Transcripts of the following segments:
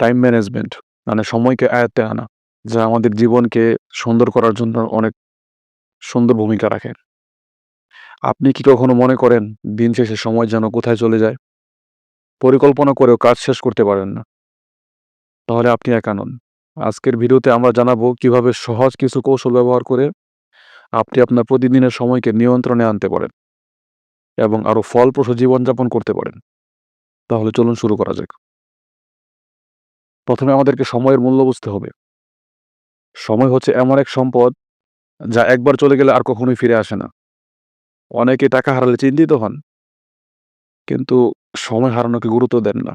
Time management মানে সময়কে আয়ত্তে আনা, যা আমাদের জীবনকে সুন্দর করার জন্য অনেক সুন্দর ভূমিকা রাখে। আপনি কি কখনো মনে করেন দিন শেষে সময় যেন কোথায় চলে যায়? পরিকল্পনা করেও কাজ শেষ করতে পারেন না। তাহলে আপনি একা নন। আজকের ভিডিওতে আমরা জানাব কীভাবে সহজ কিছু কৌশল ব্যবহার করে আপনি আপনার প্রতিদিনের সময়কে নিয়ন্ত্রণে আনতে পারেন এবং আরও ফলপ্রসূ জীবনযাপন করতে পারেন। তাহলে চলুন শুরু করা যাক। প্রথমে আমাদেরকে সময়ের মূল্য বুঝতে হবে। সময় হচ্ছে এমন এক সম্পদ যা একবার চলে গেলে আর কখনোই ফিরে আসে না। অনেকে টাকা হারালে চিন্তিত হন, কিন্তু সময় হারানোকে গুরুত্ব দেন না।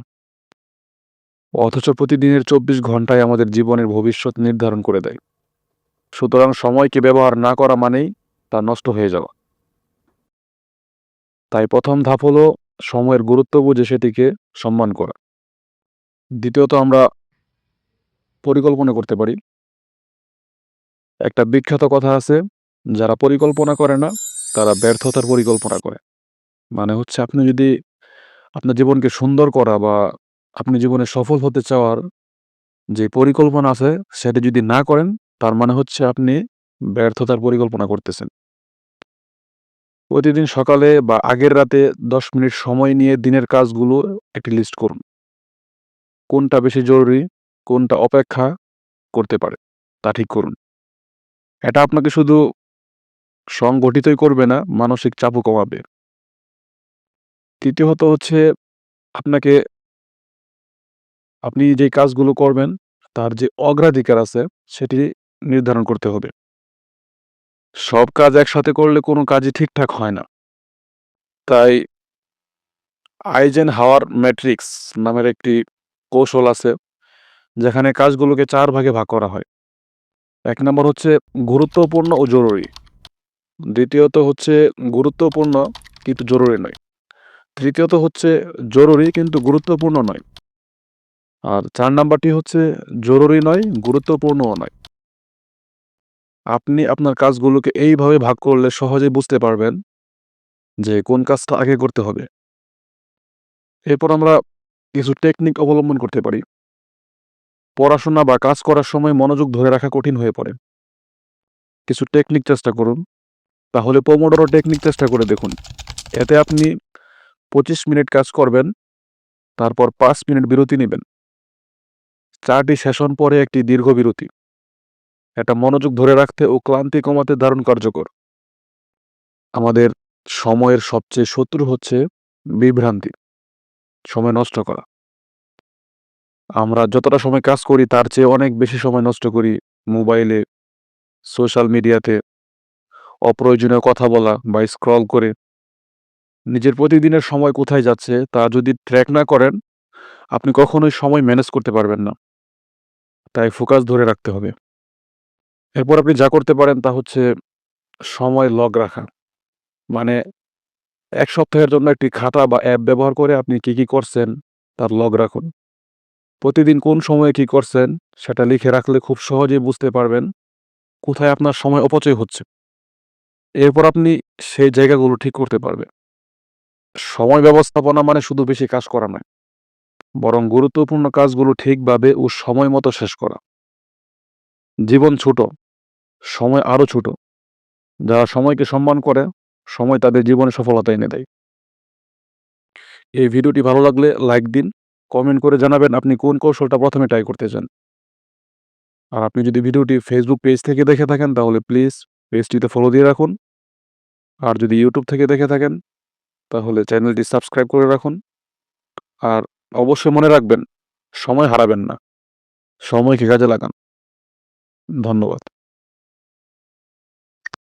অথচ প্রতিদিনের চব্বিশ ঘন্টায় আমাদের জীবনের ভবিষ্যৎ নির্ধারণ করে দেয়। সুতরাং সময়কে ব্যবহার না করা মানেই তা নষ্ট হয়ে যাওয়া। তাই প্রথম ধাপ হলো সময়ের গুরুত্ব বুঝে সেটিকে সম্মান করা। দ্বিতীয়ত আমরা পরিকল্পনা করতে পারি। একটা বিখ্যাত কথা আছে, যারা পরিকল্পনা করে না, তারা ব্যর্থতার পরিকল্পনা করে। মানে হচ্ছে আপনি যদি আপনার জীবনকে সুন্দর করা বা আপনি জীবনে সফল হতে চাওয়ার যে পরিকল্পনা আছে, সেটা যদি না করেন, তার মানে হচ্ছে আপনি ব্যর্থতার পরিকল্পনা করতেছেন। প্রতিদিন সকালে বা আগের রাতে দশ মিনিট সময় নিয়ে দিনের কাজগুলো একটি লিস্ট করুন। কোনটা বেশি জরুরি? কোনটা অপেক্ষা করতে পারে, তা ঠিক করুন। এটা আপনাকে শুধু সংগঠিতই করবে না, মানসিক চাপও কমাবে। তৃতীয়ত হচ্ছে আপনাকে, আপনি যে কাজগুলো করবেন, তার যে অগ্রাধিকার আছে, সেটি নির্ধারণ করতে হবে। সব কাজ একসাথে করলে কোনো কাজই ঠিকঠাক হয় না। তাই আইজেন হাওয়ার ম্যাট্রিক্স নামের একটি কৌশল আছে যেখানে কাজগুলোকে চার ভাগে ভাগ করা হয়। এক নম্বর হচ্ছে গুরুত্বপূর্ণ ও জরুরি। দ্বিতীয়ত হচ্ছে গুরুত্বপূর্ণ কিন্তু জরুরি নয়। তৃতীয়ত হচ্ছে জরুরি কিন্তু গুরুত্বপূর্ণ নয়। আর চার নাম্বারটি হচ্ছে জরুরি নয়, গুরুত্বপূর্ণও নয়। আপনি আপনার কাজগুলোকে এইভাবে ভাগ করলে সহজেই বুঝতে পারবেন যে কোন কাজটা আগে করতে হবে। এরপর আমরা কিছু টেকনিক অবলম্বন করতে পারি। পড়াশোনা বা কাজ করার সময় মনোযোগ ধরে রাখা কঠিন হয়ে পড়ে। কিছু টেকনিক চেষ্টা করুন। তাহলে পোমোডোরো টেকনিক চেষ্টা করে দেখুন। এতে আপনি পঁচিশ মিনিট কাজ করবেন, তারপর পাঁচ মিনিট বিরতি নেবেন। চারটি সেশন পরে একটি দীর্ঘ বিরতি। এটা মনোযোগ ধরে রাখতে ও ক্লান্তি কমাতে দারুণ কার্যকর। আমাদের সময়ের সবচেয়ে শত্রু হচ্ছে বিভ্রান্তি। সময় নষ্ট করা। আমরা যতটা সময় কাজ করি, তার চেয়ে অনেক বেশি সময় নষ্ট করি মোবাইলে, সোশ্যাল মিডিয়াতে, অপ্রয়োজনীয় কথা বলা বা স্ক্রল করে। নিজের প্রতিদিনের সময় কোথায় যাচ্ছে, তা যদি ট্র্যাক না করেন, আপনি কখনোই সময় ম্যানেজ করতে পারবেন না। তাই ফোকাস ধরে রাখতে হবে। এরপর আপনি যা করতে পারেন, তা হচ্ছে সময় লগ রাখা। মানে এক সপ্তাহের জন্য একটি খাতা বা অ্যাপ ব্যবহার করে আপনি কি কি করছেন, তার লগ রাখুন। প্রতিদিন কোন সময়ে কি করছেন, সেটা লিখে রাখলে খুব সহজেই বুঝতে পারবেন কোথায় আপনার সময় অপচয় হচ্ছে। এরপর আপনি সেই জায়গাগুলো ঠিক করতে পারবেন। সময় ব্যবস্থাপনা মানে শুধু বেশি কাজ করা নয়, বরং গুরুত্বপূর্ণ কাজগুলো ঠিকভাবে ও সময় মতো শেষ করা। জীবন ছোট, সময় আরও ছোট। যারা সময়কে সম্মান করে, সময় তাদের জীবনে সফলতা এনে দেয়। এই ভিডিওটি ভালো লাগলে লাইক দিন কমেন্ট করে জানাবেন আপনি কোন কৌশলটা প্রথমে ট্রাই করতে চান আর আপনি যদি ভিডিওটি ফেসবুক পেজ থেকে দেখে থাকেন, তাহলে প্লিজ পেজটিতে ফলো দিয়ে রাখুন। আর যদি ইউটিউব থেকে দেখে থাকেন, তাহলে চ্যানেলটি সাবস্ক্রাইব করে রাখুন। আর অবশ্যই মনে রাখবেন, সময় হারাবেন না। সময়কে কাজে লাগান। ধন্যবাদ।